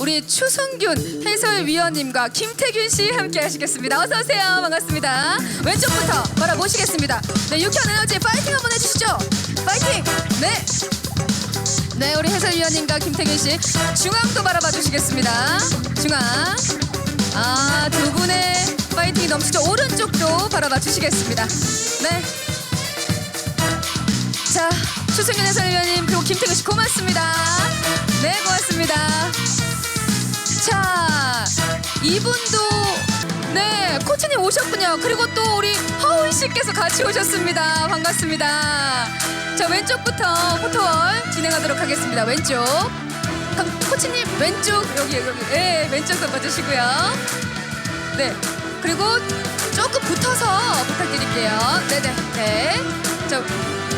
우리 추승균 해설위원님과 김태균 씨 함께 하시겠습니다. 어서 오세요. 반갑습니다. 왼쪽부터 바라 모시겠습니다. 네, 유쾌한 에너지 파이팅 한번 해주시죠. 파이팅. 네. 네, 우리 해설위원님과 김태균 씨 중앙도 바라봐 주시겠습니다. 중앙. 아, 두 분의 파이팅이 넘치죠. 오른쪽도 바라봐 주시겠습니다. 네. 자, 추승균 해설위원님 그리고 김태균 씨 고맙습니다. 네, 고맙습니다. 자, 이분도 네 코치님 오셨군요. 그리고 또 우리 허운 씨께서 같이 오셨습니다. 반갑습니다. 자 왼쪽부터 포토월 진행하도록 하겠습니다. 왼쪽 강- 코치님 왼쪽 여기 여기 네 왼쪽도 봐주시고요. 네 그리고 조금 붙어서 부탁드릴게요. 네네 네. 자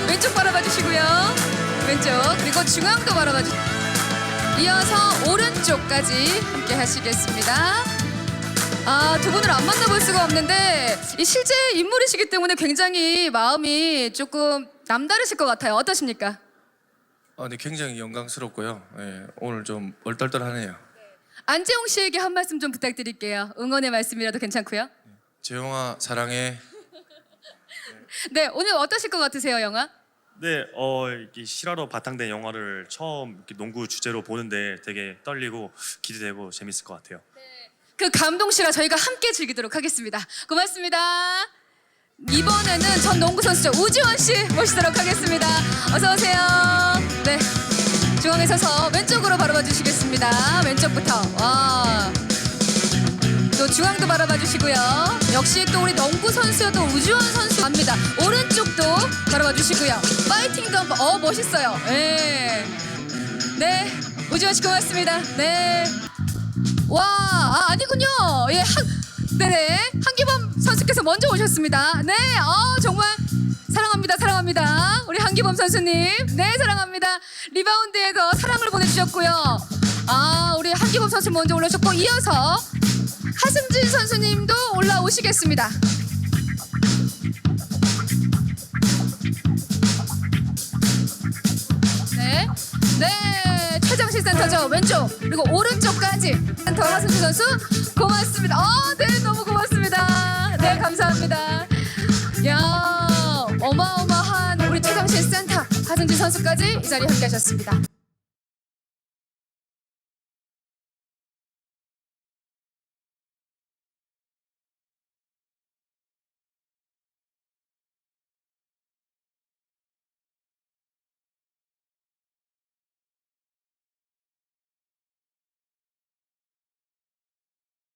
왼쪽 바라봐 주시고요. 왼쪽 그리고 중앙도 바라봐 주. 이어서 오른쪽까지 함께 하시겠습니다. 아, 두 분을 안 만나볼 수가 없는데 이 실제 인물이시기 때문에 굉장히 마음이 조금 남다르실 것 같아요. 어떠십니까? 아, 네, 굉장히 영광스럽고요. 예, 오늘 좀 얼떨떨하네요. 안재홍 씨에게 한 말씀 좀 부탁드릴게요. 응원의 말씀이라도 괜찮고요. 재용아 사랑해. 네, 오늘 어떠실 것 같으세요, 영화? 네, 어, 이렇게 실화로 바탕된 영화를 처음 이렇게 농구 주제로 보는데 되게 떨리고 기대되고 재밌을 것 같아요. 그 감동 실화 저희가 함께 즐기도록 하겠습니다. 고맙습니다. 이번에는 전 농구 선수죠 우지원 씨 모시도록 하겠습니다. 어서 오세요. 네, 중앙에 서서 왼쪽으로 바라봐 주시겠습니다. 왼쪽부터 와. 또 중앙도 바라봐 주시고요. 역시 또 우리 농구 선수여도 우지원 선수 갑니다. 오른쪽도 바라봐 주시고요. 파이팅도 한번 어 멋있어요. 네. 네. 우지원 씨 고맙습니다. 네. 와, 아, 아니군요. 예, 한, 네네. 한기범 선수께서 먼저 오셨습니다. 네, 어, 정말 사랑합니다, 사랑합니다. 우리 한기범 선수님. 네, 사랑합니다. 리바운드에서 사랑을 보내주셨고요. 아, 우리 한기범 선수 먼저 올라오셨고, 이어서 하승진 선수님도 올라오시겠습니다. 네. 네. 최장실 센터죠. 왼쪽. 그리고 오른쪽까지. 센터 하승진 선수. 고맙습니다. 어, 네. 너무 고맙습니다. 네. 감사합니다. 야 어마어마한 우리 최장실 센터 하승진 선수까지 이 자리에 함께 하셨습니다.